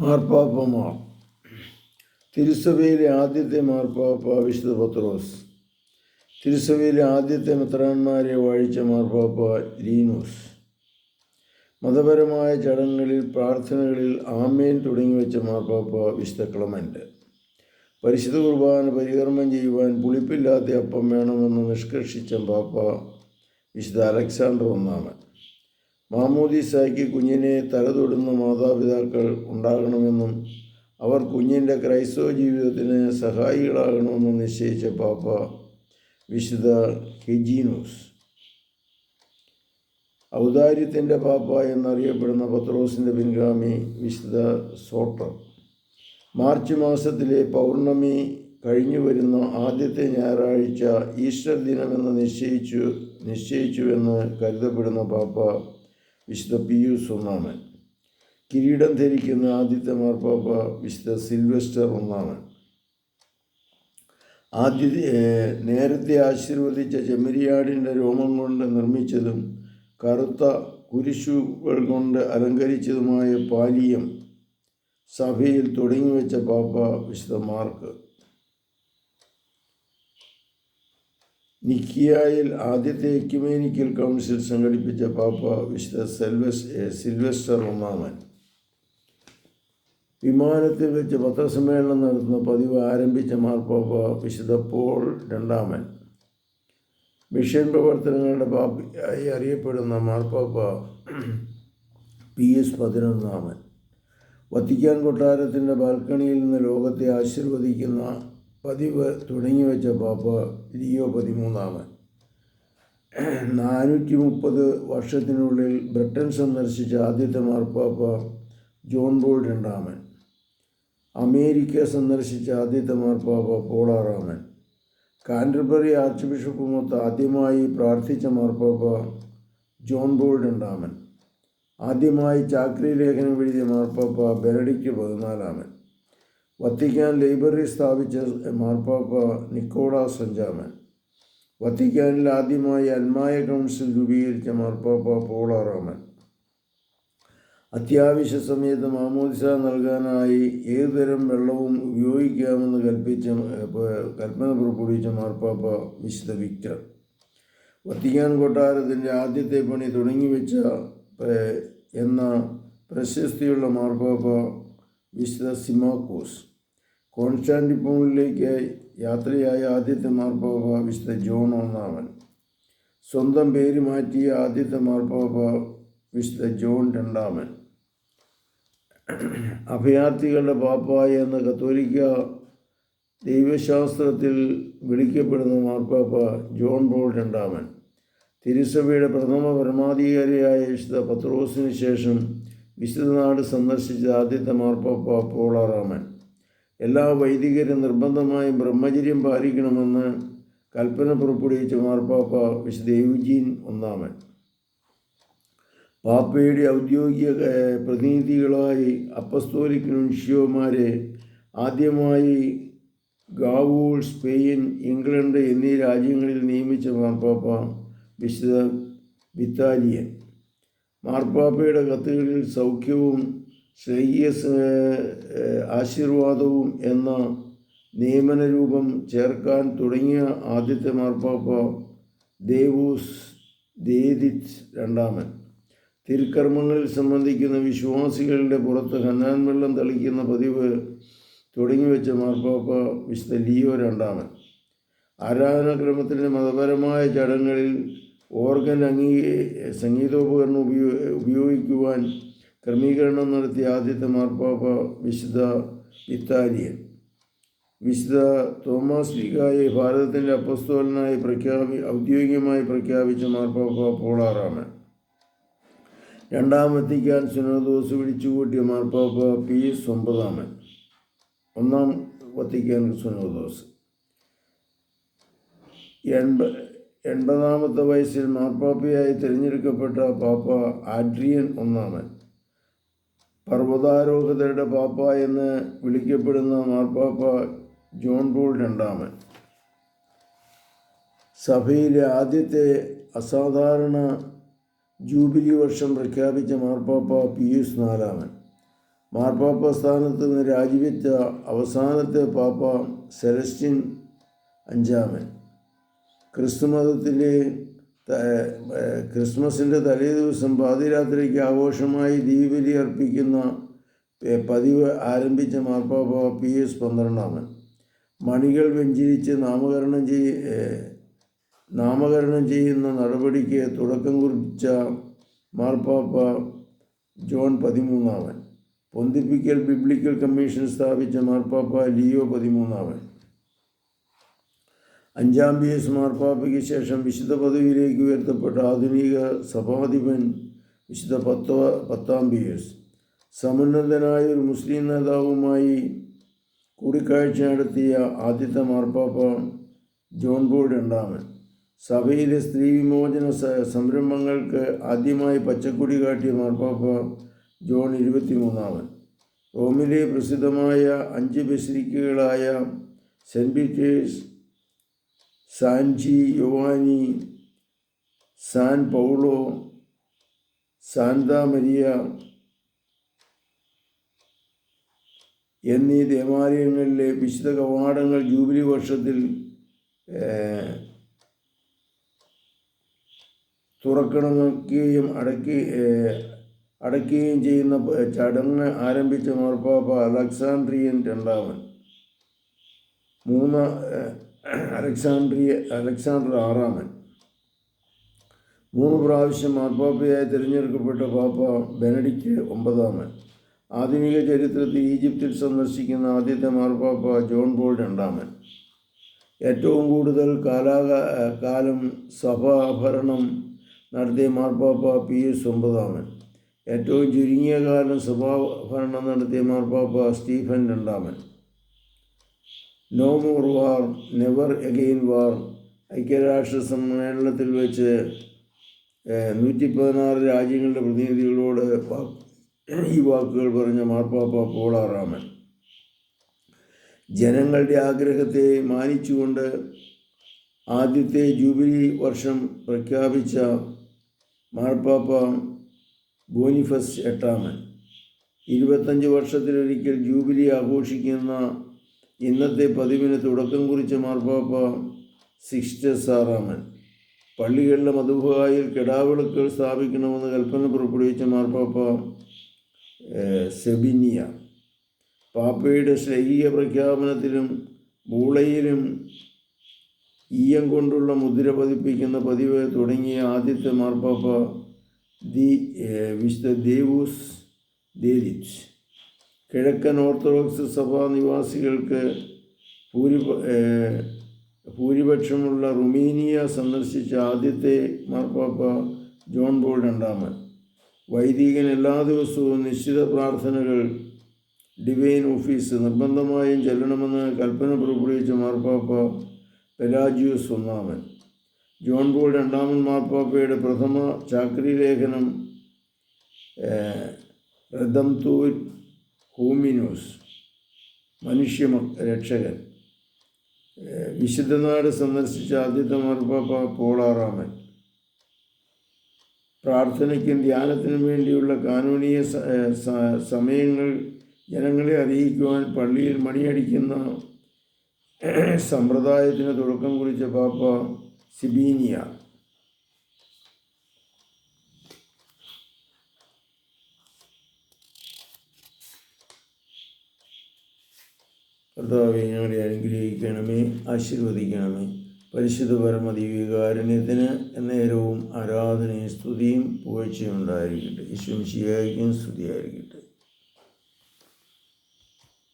മാർപ്പാപ്പമാർ. തിരുസഭയിലെ ആദ്യത്തെ മാർപ്പാപ്പ വിശുദ്ധ പത്രോസ്. തിരുസഭയിലെ ആദ്യത്തെ മെത്രാന്മാരെ വാഴിച്ച മാർപ്പാപ്പ ലീനോസ്. മതപരമായ ചടങ്ങുകളിൽ പ്രാർത്ഥനകളിൽ ആമേൻ തുടങ്ങി വെച്ച മാർപ്പാപ്പ വിശുദ്ധ ക്ലമന്റ് പരിശുദ്ധ കുർബാന പരികർമ്മം ചെയ്യുവാൻ പുളിപ്പില്ലാത്ത അപ്പം വേണമെന്ന് നിഷ്കർഷിച്ച പാപ്പ വിശുദ്ധ അലക്സാണ്ടർ ഒന്നാമൻ. മാമോദീസായ്ക്ക് കുഞ്ഞിനെ തലതൊടുന്ന മാതാപിതാക്കൾ ഉണ്ടാകണമെന്നും അവർ കുഞ്ഞിന്റെ ക്രൈസ്തവ ജീവിതത്തിന് സഹായികളാകണമെന്നും നിശ്ചയിച്ച പാപ്പ വിശുദ്ധ ഹിജീനോസ് ഔദാര്യത്തിന്റെ പാപ്പ എന്നറിയപ്പെടുന്ന പത്രോസിന്റെ പിൻഗാമി വിശുദ്ധ സോട്ടർ. മാർച്ച് മാസത്തിലെ പൗർണമി കഴിഞ്ഞു വരുന്ന ആദ്യത്തെ ഞായറാഴ്ച ഈസ്റ്റർ ദിനമെന്ന് നിശ്ചയിച്ചു നിശ്ചയിച്ചുവെന്ന് കരുതപ്പെടുന്ന പാപ്പ വിശുദ്ധ പിയൂസ് ഒന്നാമൻ. കിരീടം ധരിക്കുന്ന ആദ്യത്തെ മാർപ്പാപ്പ വിശുദ്ധ സിൽവെസ്റ്റർ ഒന്നാമൻ. ആദ്യ നേരത്തെ ആശീർവദിച്ച ചെമ്മരിയാടിന്റെ രോമം കൊണ്ട് നിർമ്മിച്ചതും കറുത്ത കുരിശുകൾ കൊണ്ട് അലങ്കരിച്ചതുമായ പാലിയം സഭയിൽ തുടങ്ങിവെച്ച പാപ്പ വിശുദ്ധ മാർക്ക്. നിക്കിയായിൽ ആദ്യത്തെ എക്യുമേനിക്കൽ കൗൺസിൽ സംഘടിപ്പിച്ച പാപ്പ വിശുദ്ധ സെൽവസ് സിൽവസ്റ്റർ ഒന്നാമൻ. വിമാനത്തിൽ വെച്ച് പത്രസമ്മേളനം നടത്തുന്ന പതിവ് ആരംഭിച്ച മാർപ്പാപ്പ വിശുദ്ധ പോൾ രണ്ടാമൻ. മിഷൻ പ്രവർത്തനങ്ങളുടെ പാപ്പയായി അറിയപ്പെടുന്ന മാർപ്പാപ്പ പി എസ് പതിനൊന്നാമൻ. വത്തിക്കാൻ കൊട്ടാരത്തിന്റെ ബാൽക്കണിയിൽ നിന്ന് ലോകത്തെ ആശീർവദിക്കുന്ന പതിവ് തുടങ്ങി വെച്ച പാപ്പ ലിയോ പതിമൂന്നാമൻ നാനൂറ്റി മുപ്പത് വർഷത്തിനുള്ളിൽ ബ്രിട്ടൻ സന്ദർശിച്ച ആദ്യത്തെ മാർപ്പാപ്പ ജോൺ ബോൾ രണ്ടാമൻ. അമേരിക്ക സന്ദർശിച്ച ആദ്യത്തെ മാർപ്പാപ്പ പോളാറാമൻ കാൻഡർബറി ആർച്ച് ബിഷപ്പ് ബിഷപ്പുമൊത്ത് ആദ്യമായി പ്രാർത്ഥിച്ച മാർപ്പാപ്പ ജോൺ ബോൾ രണ്ടാമൻ. ആദ്യമായി ചാക്രി ലേഖനം എഴുതിയ മാർപ്പാപ്പ ബെനഡിക്റ്റ് പതിനാലാമൻ. വത്തിക്കാൻ ലൈബ്രറി സ്ഥാപിച്ച മാർപ്പാപ്പ നിക്കോള സഞ്ചാമൻ. വത്തിക്കാനിൽ ആദ്യമായി അൽമായ കൗൺസിൽ രൂപീകരിച്ച മാർപ്പാപ്പ പോളാറാമൻ. അത്യാവശ്യ സമയത്ത് മാമോദിസ നൽകാനായി ഏതുതരം വെള്ളവും ഉപയോഗിക്കാമെന്ന് കൽപ്പിച്ച കൽപ്പന പുറപ്പെടുവിച്ച മാർപ്പാപ്പ വിശുദ്ധ വിക്ടർ. വത്തിക്കാൻ കൊട്ടാരത്തിന്റെ ആദ്യത്തെ പണി തുടങ്ങിവെച്ച എന്ന പ്രശസ്തിയുള്ള മാർപ്പാപ്പ വിശുദ്ധ സിമാക്കോസ്. കോൺസ്റ്റാന്റിപ്പോളിലേക്ക് യാത്രയായ ആദ്യത്തെ മാർപ്പാപ്പ വിശുദ്ധ ജോൺ ഒന്നാമൻ. സ്വന്തം പേര് മാറ്റിയ ആദ്യത്തെ മാർപ്പാപ്പ വിശുദ്ധ ജോൺ രണ്ടാമൻ. അഭയാർത്ഥികളുടെ പാപ്പായ എന്ന കത്തോലിക്ക ദൈവശാസ്ത്രത്തിൽ വിളിക്കപ്പെടുന്ന മാർപ്പാപ്പ ജോൺ പോൾ രണ്ടാമൻ. തിരുസഭയുടെ പ്രഥമ പരമാധികാരിയായ വിശുദ്ധ പത്രോസിന് ശേഷം വിശുദ്ധനാട് സന്ദർശിച്ച ആദ്യത്തെ മാർപ്പാപ്പ പോളാറാമൻ എല്ലാ വൈദികരും നിർബന്ധമായും ബ്രഹ്മചര്യം പാലിക്കണമെന്ന് കൽപ്പന പുറപ്പെടുവിച്ച മാർപ്പാപ്പ വിശുദ്ധ ഒന്നാമൻ. പാപ്പയുടെ ഔദ്യോഗിക പ്രതിനിധികളായി അപ്പസ്തോലിക് നുൻഷ്യോമാരെ ആദ്യമായി ഗാവൂൾ സ്പെയിൻ ഇംഗ്ലണ്ട് എന്നീ രാജ്യങ്ങളിൽ നിയമിച്ച മാർപ്പാപ്പ വിശുദ്ധ വിത്താലിയൻ. മാർപ്പാപ്പയുടെ കത്തുകളിൽ സൗഖ്യവും ശ്രേയ ആശീർവാദവും എന്ന നിയമനരൂപം ചേർക്കാൻ തുടങ്ങിയ ആദ്യത്തെ മാർപ്പാപ്പ ദേവൂസ് ദേദിത് രണ്ടാമൻ. തിരുക്കർമ്മങ്ങളിൽ സംബന്ധിക്കുന്ന വിശ്വാസികളുടെ പുറത്ത് ഹന്നാൻ വെള്ളം തളിക്കുന്ന പതിവ് തുടങ്ങിവെച്ച മാർപ്പാപ്പ വിശുദ്ധ ലിയോ രണ്ടാമൻ. ആരാധനാക്രമത്തിന്റെ മതപരമായ ചടങ്ങുകളിൽ ഓർഗൻ അംഗീ സംഗീതോപകരണം ഉപയോഗ ഉപയോഗിക്കുവാൻ ക്രമീകരണം നടത്തിയ ആദ്യത്തെ മാർപ്പാപ്പ വിശുദ്ധ ഇത്താലിയൻ. വിശുദ്ധ തോമസ് ലീഗായെ ഭാരതത്തിന്റെ അപ്പസ്തോലനായി പ്രഖ്യാപി ഔദ്യോഗികമായി പ്രഖ്യാപിച്ച മാർപ്പാപ്പ പോളാറാമൻ രണ്ടാം വത്തിക്കാൻ സുനോദോസ് വിളിച്ചുകൂട്ടിയ മാർപ്പാപ്പ പി എസ് ഒമ്പതാമൻ. ഒന്നാം വത്തിക്കാൻ സുനോദോസ്. എൺപ എൺപതാമത്തെ വയസ്സിൽ മാർപ്പാപ്പയായി തിരഞ്ഞെടുക്കപ്പെട്ട പാപ്പ ആഡ്രിയൻ ഒന്നാമൻ. പർവതാരോഹതരുടെ പാപ്പ എന്ന് വിളിക്കപ്പെടുന്ന മാർപ്പാപ്പ ജോൺ പോൾ രണ്ടാമൻ. സഭയിലെ ആദ്യത്തെ അസാധാരണ ജൂബിലി വർഷം പ്രഖ്യാപിച്ച മാർപ്പാപ്പ പിയൂസ് നാലാമൻ. മാർപ്പാപ്പ സ്ഥാനത്ത് നിന്ന് രാജിവെച്ച അവസാനത്തെ പാപ്പ സെലസ്റ്റിൻ അഞ്ചാമൻ. ക്രിസ്തുമതത്തിലെ ക്രിസ്മസിന്റെ തലേ ദിവസം പാതിരാത്രിക്ക് ആഘോഷമായി ദീപലി അർപ്പിക്കുന്ന പതിവ് ആരംഭിച്ച മാർപ്പാപ്പ പി എസ് പന്ത്രണ്ടാമൻ. മണികൾ വെഞ്ചിരിച്ച് നാമകരണം ചെയ് നാമകരണം ചെയ്യുന്ന നടപടിക്ക് തുടക്കം കുറിച്ച മാർപ്പാപ്പ ജോൺ പതിമൂന്നാമൻ. പൊന്തിപ്പിക്കൽ ബിബ്ലിക്കൽ കമ്മീഷൻ സ്ഥാപിച്ച മാർപ്പാപ്പ ലിയോ പതിമൂന്നാമൻ. അഞ്ചാം പി എസ് മാർപ്പാപ്പയ്ക്ക് ശേഷം വിശുദ്ധ പദവിയിലേക്ക് ഉയർത്തപ്പെട്ട ആധുനിക സഭാധിപൻ വിശുദ്ധ പത്ത പത്താം പി എസ്. സമുന്നതനായ ഒരു മുസ്ലിം നേതാവുമായി കൂടിക്കാഴ്ച നടത്തിയ ആദ്യത്തെ മാർപ്പാപ്പ ജോൺ പോൾ രണ്ടാമൻ. സഭയിലെ സ്ത്രീ വിമോചന സംരംഭങ്ങൾക്ക് ആദ്യമായി പച്ചക്കൊടി കാട്ടിയ മാർപ്പാപ്പ ജോൺ ഇരുപത്തിമൂന്നാമൻ. റോമിലെ പ്രസിദ്ധമായ അഞ്ച് ബസിരിക്കുകളായ Saint Peter's San Giovanni San Paolo Santa Maria എന്നീ ദേവാലയങ്ങളിലെ വിശുദ്ധ കവാടങ്ങൾ ജൂബിലി വർഷത്തിൽ തുറക്കണമെക്കുകയും അടക്കി അടയ്ക്കുകയും ചെയ്യുന്ന ചടങ്ങ് ആരംഭിച്ച മാർപ്പാപ്പ അലക്സാണ്ട്രിയൻ രണ്ടാമൻ. മൂന്ന് അലക്സാണ്ട്രിയ അലക്സാണ്ടർ ആറാമൻ. മൂന്ന് പ്രാവശ്യം മാർപ്പാപ്പയായി തിരഞ്ഞെടുക്കപ്പെട്ട പാപ്പ ബെനഡിക്റ്റ് ഒമ്പതാമൻ. ആധുനിക ചരിത്രത്തിൽ ഈജിപ്തിൽ സന്ദർശിക്കുന്ന ആദ്യത്തെ മാർപ്പാപ്പ ജോൺ പോൾ രണ്ടാമൻ. ഏറ്റവും കൂടുതൽ കാലാക കാലം സഭാഭരണം നടത്തിയ മാർപ്പാപ്പ പി എസ് ഒമ്പതാമൻ. ഏറ്റവും ചുരുങ്ങിയ കാലം സഭാഭരണം നടത്തിയ മാർപ്പാപ്പ സ്റ്റീഫൻ രണ്ടാമൻ. No more war never again war ഐക്യരാഷ്ട്ര സമ്മേളനത്തിൽ വെച്ച് നൂറ്റി പതിനാറ് രാജ്യങ്ങളുടെ പ്രതിനിധികളോട് ഈ വാക്കുകൾ പറഞ്ഞ മാർപ്പാപ്പ പോളാറാമൻ ജനങ്ങളുടെ ആഗ്രഹത്തെ മാനിച്ചുകൊണ്ട് ആദ്യത്തെ ജൂബിലി വർഷം പ്രഖ്യാപിച്ച മാർപ്പാപ്പ ബോനിഫസ് എട്ടാമൻ. ഇരുപത്തഞ്ച് വർഷത്തിലൊരിക്കൽ ജൂബിലി ആഘോഷിക്കുന്ന ഇന്നത്തെ പതിവിന് തുടക്കം കുറിച്ച മാർപ്പാപ്പ സിക്സ്റ്റസ് ആറാമൻ പള്ളികളിലെ മധുഭായിൽ കെടാവിളക്കുകൾ സ്ഥാപിക്കണമെന്ന് കൽപ്പന പുറപ്പെടുവിച്ച മാർപ്പാപ്പ സെബിനിയ. പാപ്പയുടെ ശ്ലൈഹിക പ്രഖ്യാപനത്തിലും മൂളയിലും ഈയം കൊണ്ടുള്ള മുദ്ര പതിപ്പിക്കുന്ന പതിവ് തുടങ്ങിയ ആദ്യത്തെ മാർപ്പാപ്പ ദി മിസ്റ്റർ ദേവൂസ് ദേരിച്ച് കിഴക്കൻ ഓർത്തഡോക്സ് സഭാ നിവാസികൾക്ക് ഭൂരിപ ഭൂരിപക്ഷമുള്ള റുമീനിയ സന്ദർശിച്ച ആദ്യത്തെ മാർപ്പാപ്പ ജോൺ പോൾ രണ്ടാമൻ. വൈദികൻ എല്ലാ ദിവസവും നിശ്ചിത പ്രാർത്ഥനകൾ ഡിവൈൻ ഓഫീസ് നിർബന്ധമായും ചെല്ലണമെന്ന് കൽപ്പന പുറപ്പെടുവിച്ച മാർപ്പാപ്പ പെലാജിയൂസ് ഒന്നാമൻ. ജോൺ പോൾ രണ്ടാമൻ മാർപ്പാപ്പയുടെ പ്രഥമ ചാക്രി ലേഖനം റദംതൂർ ഹൂമിനൂസ് മനുഷ്യ രക്ഷകൻ. വിശുദ്ധനാട് സന്ദർശിച്ച ആദ്യത്തെ മാർപ്പാപ്പ പോളാറാമൻ. പ്രാർത്ഥനയ്ക്കും ധ്യാനത്തിനും വേണ്ടിയുള്ള കാനൂനീയ സമയങ്ങൾ ജനങ്ങളെ അറിയിക്കുവാൻ പള്ളിയിൽ മണിയടിക്കുന്ന സമ്പ്രദായത്തിന് തുടക്കം കുറിച്ച പാപ്പ സിബീനിയ. കർത്താവെ ഞങ്ങളെ അനുഗ്രഹിക്കണമേ ആശീർവദിക്കണമേ. പരിശുദ്ധ പരമദിവികാരുണ്യത്തിന് നേരവും ആരാധനയും സ്തുതിയും പുകഴ്ചയും ഉണ്ടായിരിക്കട്ടെ. യേശും ശിയായിരിക്കും സ്തുതിയായിരിക്കട്ടെ.